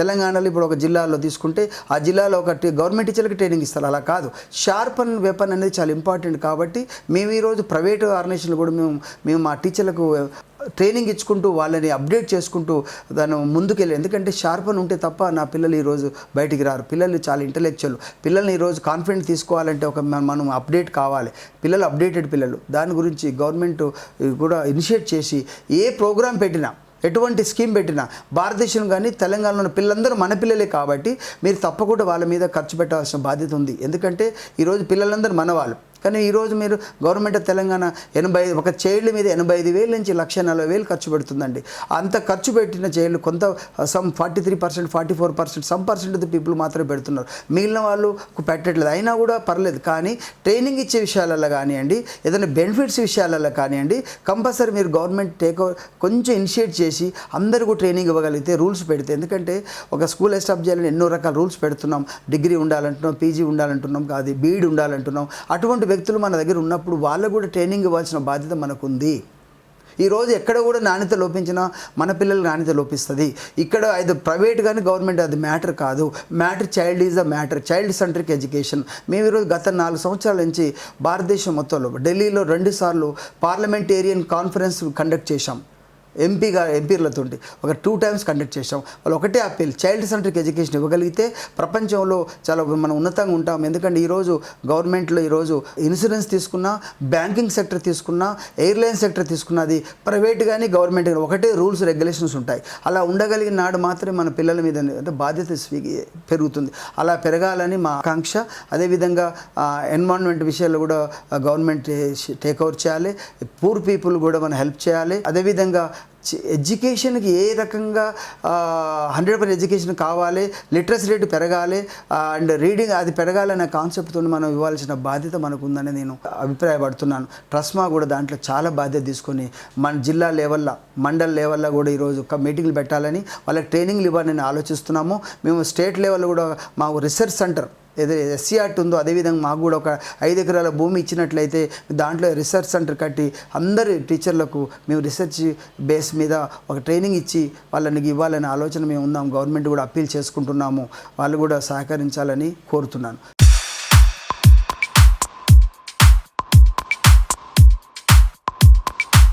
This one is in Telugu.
తెలంగాణలో ఇప్పుడు ఒక జిల్లాలో తీసుకుంటే ఆ జిల్లాలో ఒక గవర్నమెంట్ టీచర్లకి ట్రైనింగ్ ఇస్తారు. అలా కాదు. షార్పన్ వెపన్ అనేది చాలా ఇంపార్టెంట్ కాబట్టి మేము ఈరోజు ప్రైవేట్ ఆర్గనైజేషన్లు కూడా మేము మేము మా టీచర్లకు ట్రైనింగ్ eh, ఇచ్చుకుంటూ వాళ్ళని అప్డేట్ చేసుకుంటూ దాన్ని ముందుకెళ్ళి. ఎందుకంటే షార్పన్ ఉంటే తప్ప నా పిల్లలు ఈరోజు బయటికి రారు. పిల్లలు చాలా ఇంటలెక్చువల్ పిల్లల్ని ఈరోజు కాన్ఫిడెంట్ తీసుకోవాలంటే ఒక మనం అప్డేట్ కావాలి. పిల్లలు అప్డేటెడ్ పిల్లలు. దాని గురించి గవర్నమెంట్ eh, కూడా ఇనిషియేట్ చేసి ఏ ప్రోగ్రాం పెట్టినా ఎటువంటి స్కీమ్ పెట్టినా భారతదేశం కానీ తెలంగాణలో ఉన్న పిల్లలందరూ మన పిల్లలే కాబట్టి మీరు తప్పకుండా వాళ్ళ మీద ఖర్చు పెట్టాల్సిన బాధ్యత ఉంది. ఎందుకంటే ఈరోజు పిల్లలందరూ మన వాళ్ళు కానీ ఈరోజు మీరు గవర్నమెంట్ ఆఫ్ తెలంగాణ ఎనభై ఒక చైల్డ్ మీద ఎనభై ఐదు వేల నుంచి లక్ష నలభై వేలు ఖర్చు పెడుతుందండి. అంత ఖర్చు పెట్టిన చైల్డ్ కొంత some forty three percent forty four percent some percent of people మాత్రమే పెడుతున్నారు. మిగిలిన వాళ్ళు పెట్టట్లేదు. అయినా కూడా పర్లేదు. కానీ ట్రైనింగ్ ఇచ్చే విషయాలలో కానివ్వండి ఏదైనా బెనిఫిట్స్ విషయాలలో కానివ్వండి కంపల్సరీ మీరు గవర్నమెంట్ టేక్ కొంచెం ఇనిషియేట్ చేసి అందరికీ ట్రైనింగ్ ఇవ్వగలిగితే రూల్స్ పెడితే ఎందుకంటే ఒక స్కూల్ ఎస్టాబ్లిష్ చేయాలని ఎన్నో రకాల రూల్స్ పెడుతున్నాం. డిగ్రీ ఉండాలంటున్నాం పీజీ ఉండాలంటున్నాం కాదు బీఈడి ఉండాలంటున్నాం. అటువంటి వ్యక్తులు మన దగ్గర ఉన్నప్పుడు వాళ్ళకు కూడా ట్రైనింగ్ ఇవ్వాల్సిన బాధ్యత మనకుంది. ఈరోజు ఎక్కడ కూడా నాణ్యత లోపించినా మన పిల్లలు నాణ్యత లోపిస్తుంది. ఇక్కడ అది ప్రైవేట్ కానీ గవర్నమెంట్ అది మ్యాటర్ కాదు. Matter child is the matter. Child centric education. మేము ఈరోజు గత నాలుగు సంవత్సరాల నుంచి భారతదేశం మొత్తంలో ఢిల్లీలో రెండుసార్లు పార్లమెంటేరియన్ కాన్ఫరెన్స్ కండక్ట్ చేశాం. ఎంపీగా ఎంపీలతో ఒక టూ టైమ్స్ కండక్ట్ చేసాం వాళ్ళు ఒకటే అప్పీల్ చైల్డ్ సెంట్రిక్ ఎడ్యుకేషన్ ఇవ్వగలిగితే ప్రపంచంలో చాలా మనం ఉన్నతంగా ఉంటాం ఎందుకంటే ఈరోజు గవర్నమెంట్లో ఈరోజు ఇన్సూరెన్స్ తీసుకున్నా బ్యాంకింగ్ సెక్టర్ తీసుకున్నా ఎయిర్లైన్ సెక్టర్ తీసుకున్నది ప్రైవేట్ కానీ గవర్నమెంట్ కానీ ఒకటే రూల్స్ రెగ్యులేషన్స్ ఉంటాయి అలా ఉండగలిగిన నాడు మాత్రమే మన పిల్లల మీద అంటే బాధ్యత స్వీ- పెరుగుతుంది అలా పెరగాలని మా ఆకాంక్ష అదేవిధంగా ఎన్విరాన్మెంట్ విషయాల్లో కూడా గవర్నమెంట్ టేక్ ఓవర్ చేయాలి పూర్ పీపుల్ కూడా మనం హెల్ప్ చేయాలి అదేవిధంగా ఎడ్యుకేషన్కి ఏ రకంగా హండ్రెడ్ పర్సెంట్ ఎడ్యుకేషన్ కావాలి లిటరసీ రేటు పెరగాలి అండ్ రీడింగ్ అది పెరగాలనే కాన్సెప్ట్తో మనం ఇవ్వాల్సిన బాధ్యత మనకు ఉందని నేను అభిప్రాయపడుతున్నాను. ట్రస్మా కూడా దాంట్లో చాలా బాధ్యత తీసుకొని మన జిల్లా లెవెల్లో మండల్ లెవెల్లో కూడా ఈరోజు ఒక మీటింగ్లు పెట్టాలని వాళ్ళకి ట్రైనింగ్లు ఇవ్వాలని ఆలోచిస్తున్నాము. మేము స్టేట్ లెవెల్లో కూడా మా రీసెర్చ్ సెంటర్ ఎస్సీ ఎస్సీఆర్ట్ ఉందో అదేవిధంగా మాకు కూడా ఒక ఐదు ఎకరాల భూమి ఇచ్చినట్లయితే దాంట్లో రీసెర్చ్ సెంటర్ కట్టి అందరి టీచర్లకు మేము రీసెర్చ్ బేస్ మీద ఒక ట్రైనింగ్ ఇచ్చి వాళ్ళని ఇవ్వాలనే ఆలోచన మేము ఉన్నాం గవర్నమెంట్ కూడా అప్పీల్ చేసుకుంటున్నాము. వాళ్ళు కూడా సహకరించాలని కోరుతున్నాను.